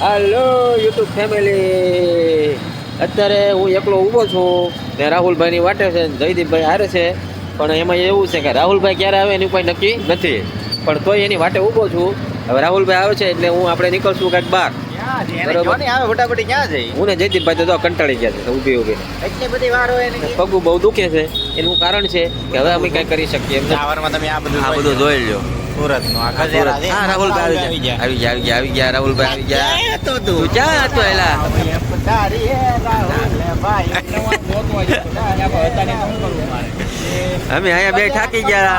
હાલો YouTube family અત્યારે હું એકલો ઊભો છું. ને રાહુલભાઈની વાટે છે જયદીપભાઈ હારે છે. પણ એમાં એવું છે કે રાહુલભાઈ ક્યારે આવે એની કોઈ નક્કી નથી. પણ તોય એની વાટે ઊભો છું. હવે રાહુલભાઈ આવે છે એટલે હું આપણે નીકળશું કાંઈક બહાર. હું ને જયદીપભાઈ તો કંટાળી ગયા છે ઊભી ઊભી. પગું બહુ દુખે છે. એનું કારણ છે કે હવે અમે કાંઈ કરી શકીએ આ બધું જોઈ લ્યો. સુરત આખા છે. હા રાહુલભાઈ આવી ગયા. આવી ગયા આવી ગયા આવી ગયા રાહુલભાઈ આવી ગયા. તો તું? તું ક્યાં હતો એલા? પધારી હે રાહુલભાઈ. અમે અહીંયા બે થાકી ગયા.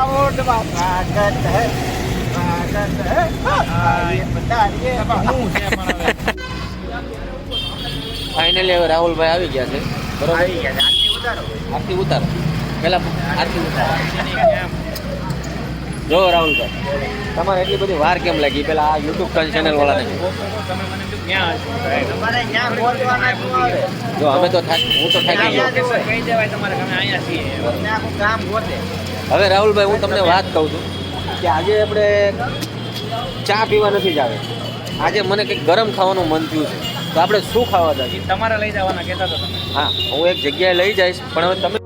ફાઇનલી હવે? રાહુલભાઈ આવી ગયા છે. બરોબર. આરતી ઉતારો. આરતી ઉતાર. પેલા આરતી ઉતાર. જો રાહુલભાઈ તમારે એટલી બધી વાર કેમ લાગી? પેલા આ યુટ્યુબ ચેનલ વાળાને? જો અમે તો થાક હું તો થાકી ગયો. હવે રાહુલભાઈ હું તમને વાત કહું છું કે આજે આપણે ચા પીવા નથી જ આવે. આજે મને કંઈક ગરમ ખાવાનું મન થયું છે. તો આપણે શું ખાવા જઈએ તમારે લઈ જવાના કહેતા હતા હા હું એક જગ્યાએ લઈ જઈશ પણ હવે તમે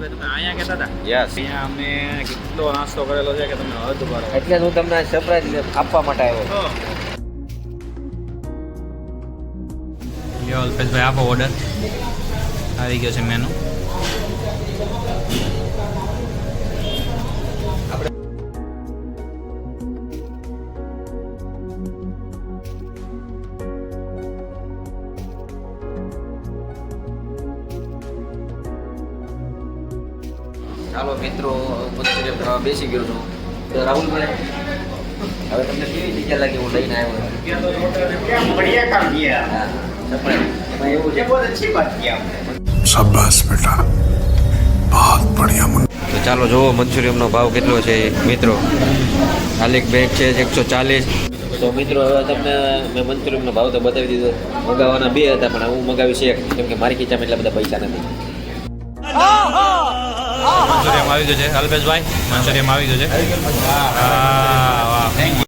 તમે અહીંયા કહેતા હતા? યસ અહીંયા અમે કેટલો નાસ્તો કરેલો છે કે તમે હદ એટલે હું તમને સરપ્રાઈઝ આપવા માટે આવ્યો યો અલ્પેશભાઈ આપો ઓર્ડર આવી ગયો છે મેનુ ચાલો મિત્રો બેસી ગયો છું. તો રાહુલભાઈ હવે તમને કેવી જગ્યા લાગે હું લઈને આવ્યો બઢિયા કામ કિયા પણ એવું તો ચાલો જુઓ મંચુરિયમનો ભાવ કેટલો છે મિત્રો? હાલિક બેગ છે એકસો ચાલીસ. તો મિત્રો હવે તમને મેં મંચુરિયમનો ભાવ તો બતાવી દીધો. મગાવવાના બે હતા પણ હું મગાવી છે કેમ કે મારી ખીચામાં એટલા બધા પૈસા નથી. મંચુરિયમ આવી ગયો છે અલ્પેશભાઈ. મંચુરિયમ આવી ગયો છે. હા વાહ.